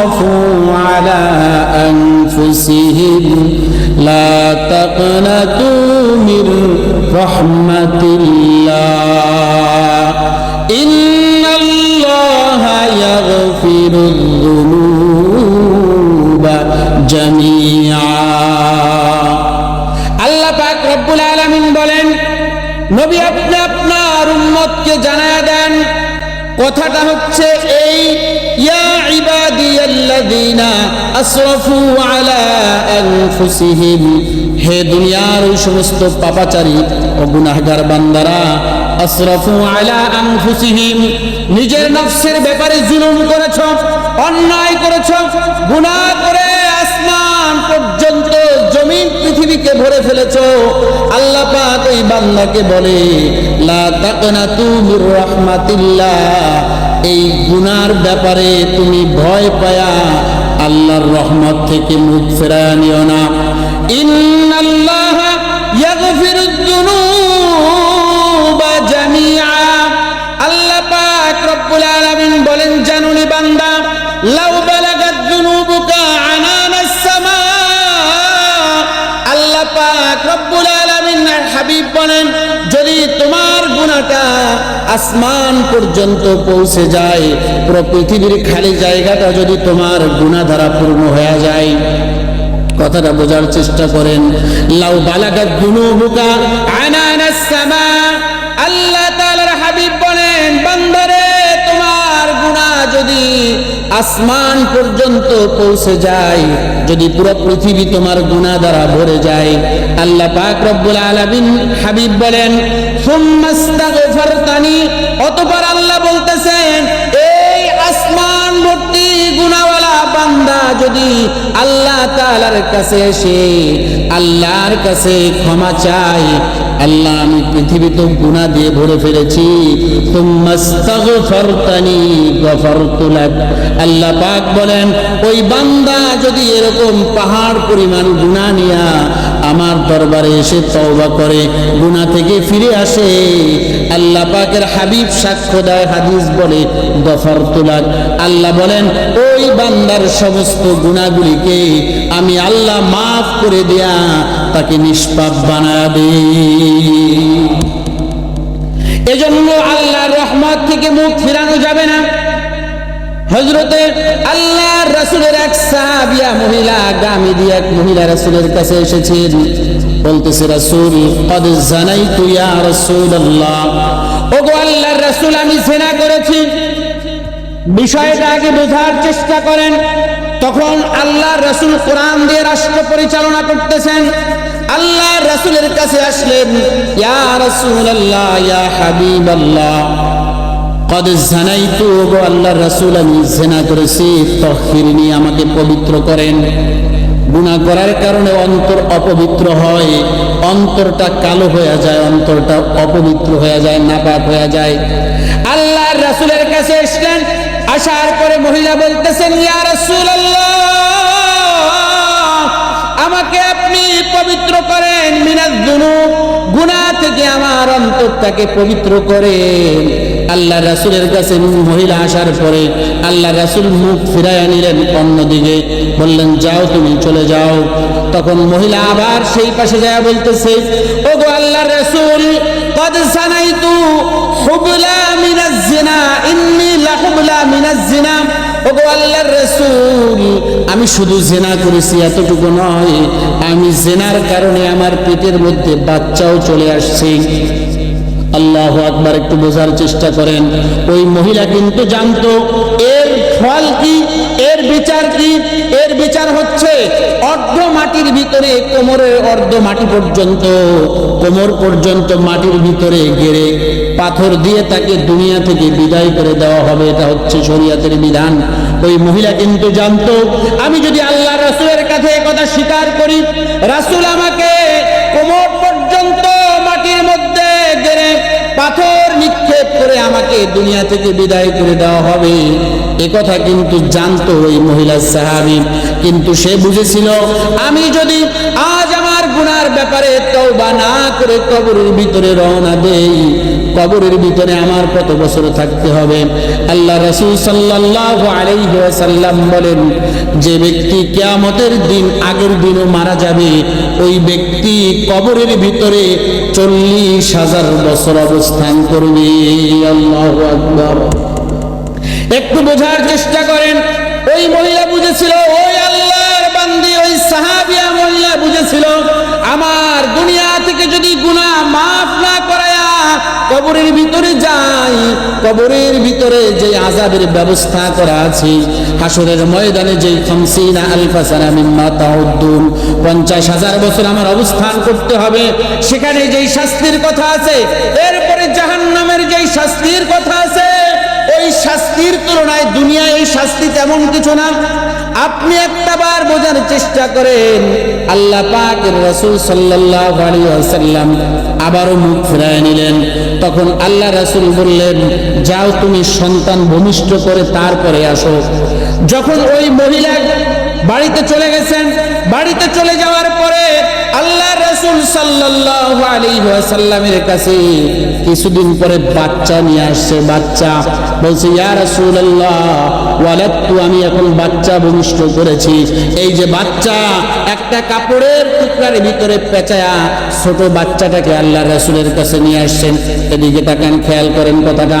أسرفوا على أنفسهم لا تقنطوا من رحمة الله إن الله يغفر الذنوب جميعا আল্লাহ পাক রব্বুল আলামিন বলেন নবী আপনি আপনার উম্মতকে জানায় দেন কথাটা হচ্ছে এই হে দুনিয়ার ওই সমস্ত পাপাচারী ও গুনাহগার বান্দারা আলা আনফুসিহিম, নিজের নফসের ব্যাপারে জুলুম করেছ, অন্যায় করেছ, গুনাহ করে আসমান পর্যন্ত পৃথিবীকে ভরে ফেলেছ। আল্লাহ পাক ওই বান্দাকে বলে, লা তাকনাতু মির রাহমাতিল্লাহ। এই গুনার ব্যাপারে তুমি ভয় পায়া আল্লাহর রহমত থেকে মুখ ফেরায় নিও না। ইন্নাল্লাহ ইয়াগফিরুদ আসমান পর্যন্ত পৌঁছে যায় পুরো পৃথিবীর খালি জায়গাটা যদি তোমার গুণাধারা পূর্ণ হয়ে যায়। কথাটা বোঝার চেষ্টা করেন, লাউ বালাগাত যুনুবুকা আনানাস সামা আসমান পর্যন্ত পৌঁছে যায়। যদি পুরো পৃথিবী তোমার গুনাহ দ্বারা ভরে যায়। আল্লাহ পাক রব্বুল আলামিন হাবিব বলেন অতঃপর আল্লাহ বলতেছেন, এই আসমান ভর্তি গুনাহওয়ালা বান্দা যদি আল্লাহ তাআলার কাছে এসে আল্লাহর কাছে ক্ষমা চায় আল্লাহ, আমি পৃথিবীতে গুনাহ দিয়ে ভরে ফেলেছি। আল্লাহ পাক বলেন, ওই বান্দা যদি এরকম পাহাড় পরিমাণ গুনাহ নিয়া আমার দরবারে এসে তওবা করে, গুনাহ থেকে ফিরে আসে, আল্লাহ পাকের হাবিব সাক্ষ্য দেয়, হাদিস বলে, গফারতু লাক। আল্লাহ বলেন ওই বান্দার সমস্ত গুনাহগুলিকে আমি আল্লাহ মাফ করে দেয়া তাকে নিষ্পাপ বানা দেই। এজন্য আল্লাহর রহমত থেকে মুখ ফিরানো যাবে না। আল্লাহ আল্লাহ আমি জেনা করেছি। বিষয়টা আগে বোঝার চেষ্টা করেন। তখন আল্লাহ রসুল কোরআন দিয়ে রাষ্ট্র পরিচালনা করতেছেন। আল্লাহ রসুলের কাছে আসলেন, ইয়া রসুল আল্লাহ ইয়া হাবিব আল্লাহ কদ জানাইতু গো আল্লাহ রসুল আমি জেনা করেছি তহিরিনি আমাকে পবিত্র করেন। গুণা করার কারণে অন্তর অপবিত্র হয়। অন্তরটা কালো হয়ে যায়, অন্তরটা অপবিত্র হয়ে যায়, নাপাক হয়ে যায়। আল্লাহ রাসুলের কাছে এসলেন আসার পরে মহিলা বলতেছেন, ইয়া রাসূলুল্লাহ, আমাকে আপনি পবিত্র করেন মিনাজ দুনুব গুনাহ থেকে আমার অন্তরটাকে পবিত্র করেন। আল্লাহ রাসূলের কাছে মহিলা আসার পরে আল্লাহ রাসূল মুখ ফিরাইয়া নিলেন অন্যদিকে বললেন যাও তুমি চলে যাও তখন মহিলা আবার সেই পাশে যায় বলতেছে ওগো আল্লাহ রাসূল قد سنيت حبلا من الزنا إني لحبلا من الزنا ওগো আল্লাহর রাসূল আমি শুধু জেনা করেছি এতটুকু নয় আমি জেনার কারণে আমার পেটের মধ্যে বাচ্চাও চলে আসছে আল্লাহ আকবার একটু বোঝার চেষ্টা করেন। ওই মহিলা কিন্তু জানতো, এর ফল কি, এর বিচার কি? এর বিচার হচ্ছে অর্ধ মাটির ভিতরে কোমরের অর্ধ মাটি পর্যন্ত। কোমর পর্যন্ত মাটির ভিতরে গেড়ে পাথর দিয়ে তাকে দুনিয়া থেকে বিদায় করে দেওয়া হবে। এটা হচ্ছে শরিয়াতের বিধান। ওই মহিলা কিন্তু জানতো, আমি যদি আল্লাহ রাসূলের কাছে এ কথা স্বীকার করি, রাসূল আমাকে পাথর নিক্ষেপ করে আমাকে দুনিয়া থেকে বিদায় করে দেওয়া হবে। এ কথা কিন্তু জানতো ওই মহিলা সাহাবি। কিন্তু সে বুঝেছিল, আমি যদি আমার গুনার ব্যাপারে তওবা না করে কবরের ভিতরে রওনা দেই। কবরের ভিতরে আমার কত বছর থাকতে হবে? আল্লাহ রাসূল সাল্লাল্লাহু আলাইহি ওয়াসাল্লাম বলেন, যে ব্যক্তি কিয়ামতের দিন আগের দিনও মারা যাবে, ওই ব্যক্তি কবরের ভিতরে চল্লিশ হাজার বছর অবস্থান করবে। আল্লাহু আকবার। একটু বোঝার চেষ্টা করেন, ওই মহিলা বুঝেছিল, ওই আল্লাহর বান্দি ওই সাহাবিয়া মহিলা বুঝেছিল, আমার দুনিয়া থেকে যদি গুনাহ মাফ না করায়া কবরের ভিতরে যাই, কবরের ভিতরে যে আজাবের ব্যবস্থা করা আছে হাসরের ময়দানে যে খামসিনা আলফা সানা মিম্মা তাউদ্দুন, পঞ্চাশ হাজার বছর আমার অবস্থান করতে হবে, সেখানে যেই শাস্তির কথা আছে, এরপরে জাহান্নামের যেই শাস্তির কথা আছে ওই শাস্তির তুলনায় দুনিয়ায় এই শাস্তি তেমন কিছু না। আপনি একটা বার বোঝার চেষ্টা করেন, আল্লাহ পাকের রাসূল ওয়াসাল্লাম আবারও মুখ ফিরায় নিলেন। তখন আল্লাহ রাসূল বললেন, যাও তুমি সন্তান ভূমিষ্ঠ করে তারপরে আসো। যখন ওই মহিলা বাড়িতে চলে গেছেন, বাড়িতে চলে যাওয়ার পরে আল্লাহ রাসূল সাল্লাল্লাহু কাছে কিছুদিন পরে বাচ্চা নিয়ে আসছে, বাচ্চা। বলছে, ইয়া রাসূলুল্লাহ, ওয়ালাদতু, আমি এখন বাচ্চা ভূমিষ্ঠ করেছি। এই যে বাচ্চা, একটা কাপড়ের টুকরার ভিতরে পেঁচায়া ছোট বাচ্চাটাকে আল্লাহ রাসূলের কাছে নিয়ে আসছেন। এদিকে তাকান, খেয়াল করেন কথাটা।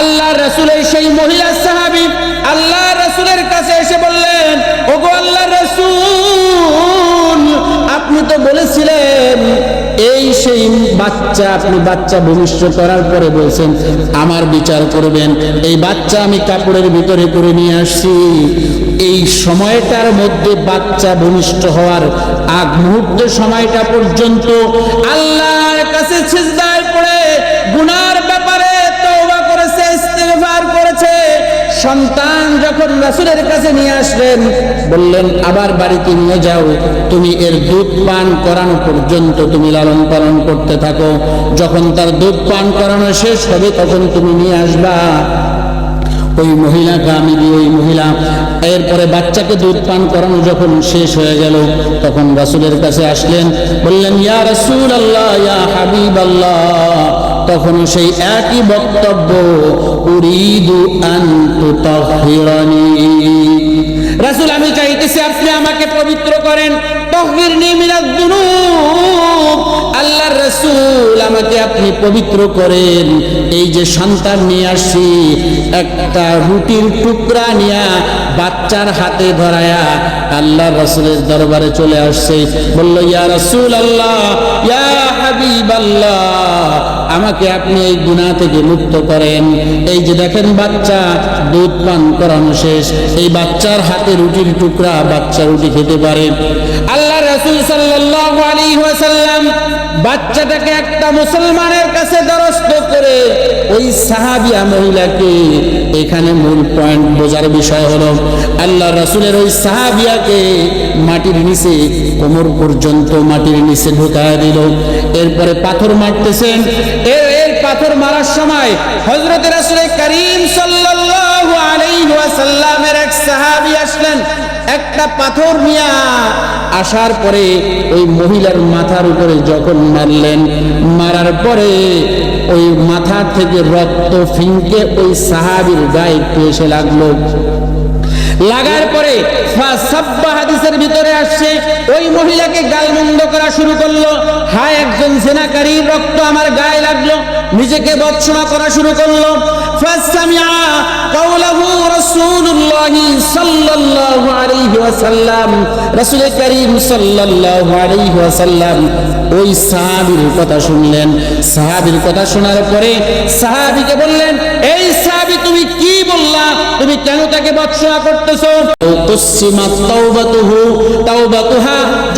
আল্লাহ রাসূলের সেই মহিলা সাহাবী আল্লাহ রাসূলের কাছে এসে বললেন, ওগো আল্লাহ রাসূল আপনি তো বলেছিলেন, এই সেই বাচ্চা আপনি বাচ্চা ভূমিষ্ঠ করার পরে বলছেন, আমার বিচার করবেন, এই বাচ্চা আমি কাপড়ের ভিতরে করে নিয়ে আসছি। এই সময়টার মধ্যে বাচ্চা ভূমিষ্ঠ হওয়ার আগ মুহূর্ত সময়টা পর্যন্ত আল্লাহর কাছে সন্তান যখন রাসূলের কাছে নিয়ে আসলেন, বললেন আবার বাড়িতে নিয়ে যাও। তুমি এর দুধ পান করানো পর্যন্ত তুমি লালন পালন করতে থাকো। যখন তার দুধ পান করানো শেষ হবে, তখন তুমি নিয়ে আসবা। ওই মহিলাকে আমি কামিনী ওই মহিলা, এরপরে বাচ্চাকে দুধ পান করানো যখন শেষ হয়ে গেল, তখন রাসূলের কাছে আসলেন, বললেন, ইয়া রাসুল আল্লাহ ইয়া হাবিব আল্লাহ তখন সেই একই বক্তব্য, উরিদু আন তুতাহহিরানি রাসূল, আমি চাইতেছি আপনি আমাকে পবিত্র করেন। তহবিরনি মিনাজ যুনুব আল্লাহর রাসূল, আমাকে আপনি পবিত্র করেন। এই যে সন্তান নিয়ে আসি একটা রুটির টুকরা নিয়া বাচ্চার হাতে ধরায়া আল্লাহর রাসূলের দরবারে চলে আসছে। বলল, ইয়া রাসূল আল্লাহ ইয়া হাবিব আল্লাহ আমাকে আপনি এই গুনাহ থেকে মুক্ত করেন। এই যে দেখেন বাচ্চা, দুধ পান করানো শেষ। এই বাচ্চার হাতে রুটির টুকরা বাচ্চা রুটি খেতে পারে। আল্লাহ রাসূল সাল্লাল্লাহু বাচ্চাটাকে একটা মুসলমানের কাছে দরস্ত করে ওই সাহাবিয়া মহিলাকে এখানে মূল পয়েন্ট বোঝার বিষয় হলো, আল্লাহ রাসূলের ওই সাহাবিয়াকে মাটির নিচে, কোমর পর্যন্ত মাটির নিচে ঢুকায় দিল। এরপরে পাথর মারতেছেন এর পাথর মারার সময় হযরত রাসূল করিম ওয়াসাল্লামের এক সাহাবী আসলেন, একটা পাথর নিয়ে আসার পরে ওই মহিলার মাথার উপরে যখন মারলেন, মারার পরে ওই মাথা থেকে রক্ত ফিনকে ওই সাহাবীর গায়ে এসে লাগল। লাগার পরে হাদিসের ভিতরে আসছে, ওই মহিলাকে গালমন্দ করা শুরু করল। হায়, একজন জেনাকারীর রক্ত আমার গায়ে লাগল, নিজেকে বৎসনা করা শুরু করল। ওই কথা শুনলেন। সাহাবীর কথা শোনার পরে সাহাবীকে বললেন তুমি কেন তাকে বৎসনা করতেছো?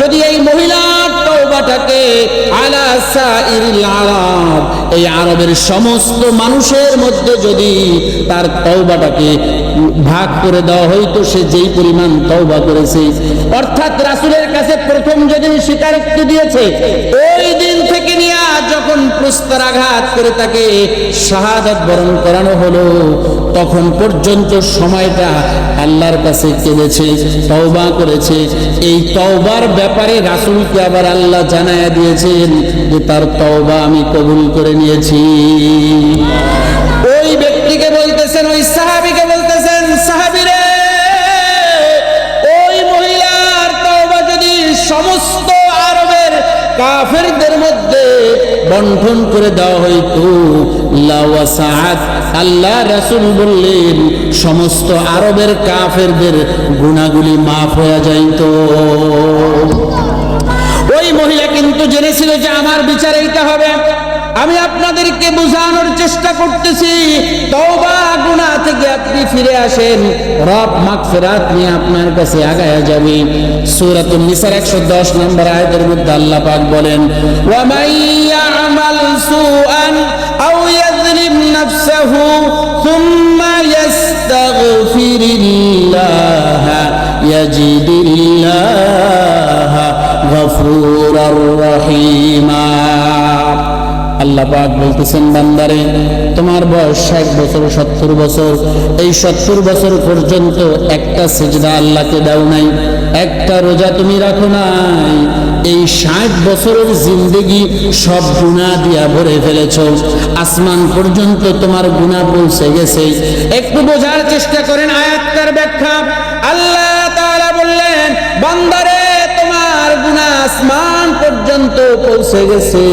যদি এই আরব, এই আরবের সমস্ত মানুষের মধ্যে যদি তার তওবাটাকে ভাগ করে দেওয়া হইতো সে যেই পরিমাণ তওবা করেছে, অর্থাৎ রাসূলের কাছে প্রথম যেদিন স্বীকারোক্তি দিয়েছে, ওই দিন থেকে নিয়ে যখন প্রস্তরাঘাত করে তাকে শাহাদাত বরণ করানো হলো, তখন পর্যন্ত সময়টা আল্লাহর কাছে কেঁদেছে, তওবা করেছে। এই তওবার ব্যাপারে রাসূলকে আবার আল্লাহ জানায়া দিয়েছেন যে, তার তওবা আমি কবুল করে নিয়েছি। ওই ব্যক্তিকে বলতেছেন, ওই সাহাবীকে বলতেছেন, সাহাবীরে, ওই মহিলার তওবা যদি সমস্ত আরবের কাফেরদের বন্টন করে দেওয়া হইতো। আল্লাহ রাসুল বললেন, সমস্ত আরবের কাফেরদের গুণাগুলি মাফ হয়ে যাইত। ওই মহিলা কিন্তু জেনেছিল যে আমার বিচার এইটা হবে। আমি আপনাদেরকে বোঝানোর চেষ্টা করতেছি। তওবা থেকে আপনি ফিরে আসেন। রব মাগফিরাত নিয়ে আপনার কাছে আগায়া যাবে। সূরাতুন নিসার 110 নম্বর আয়াতের মধ্যে আল্লাহ পাক বলেন রহিমা। আল্লাহ পাক বলতেছেন, বান্দারে, তোমার বয়স ষাট বছর, সত্তর বছর। এই সত্তর বছর পর্যন্ত একটা সেজদা আল্লাহকে দাও নাই, একটা রোজা তুমি রাখো নাই। এই ষাট বছরের জিন্দেগি সব গুণা দিয়া ভরে ফেলেছ। আসমান পর্যন্ত তোমার গুণা পৌঁছে গেছে। একটু বোঝার চেষ্টা করেন আয়াতটার ব্যাখ্যা। আল্লাহ তাআলা বললেন, বান্দারে, তোমার গুনাহ আসমান পর্যন্ত পৌঁছে গেছে।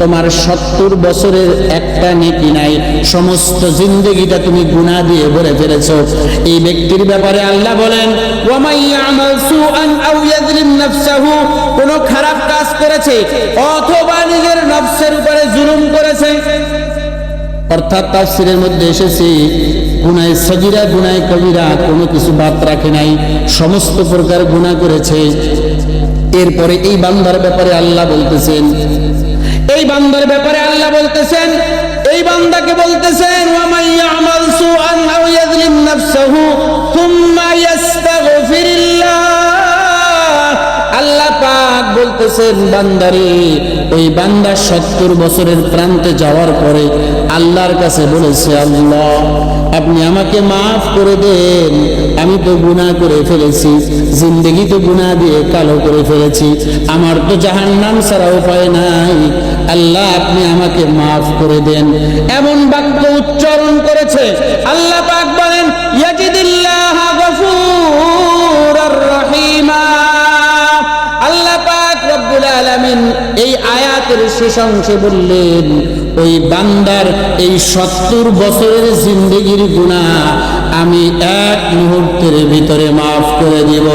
তোমার সত্তর বছরের একটা নেকি নাই। সমস্ত জিন্দগিটা তুমি গুনাহ দিয়ে ভরে ফেলেছো। এই ব্যক্তির ব্যাপারে আল্লাহ বলেন কোন খারাপ কাজ করেছে অথবা নিজের নফসের উপরে জুলুম করেছে? অর্থাৎ তাফসিরের মধ্যে এসেছে, গুনায় সগিরা, গুনায় কবিরা, কোনো কিছু বাদ রাখে নাই। সমস্ত প্রকার গুনাহ করেছে। এরপরে এই বান্দার ব্যাপারে আল্লাহ বলতেছেন। এই বান্দার ব্যাপারে আল্লাহ বলতেছেন, এই বান্দাকে বলতেছেন বান্দা সত্তর বছরের প্রান্তে যাওয়ার পরে আল্লাহর কাছে বলেছে, আল্লাহ আপনি আমাকে মাফ করে দেন। আমি তো গুণা করে ফেলেছি, জিন্দগি তো গুণা দিয়ে কালো করে ফেলেছি। আমার তো জাহান্নাম ছাড়া উপায় নাই। আল্লাহ, আপনি আমাকে মাফ করে দেন। এমন বাক্য উচ্চারণ করেছে। আল্লাহ পাক বলেন, ইয়াজিদিল্লাহ গফুরার আলামিন এই আয়াতের শেষ অংশে বললেন, ওই বান্দার এই সত্তর বছরের জিন্দগির গুণা আমি এক মুহূর্তের ভিতরে মাফ করে দিব।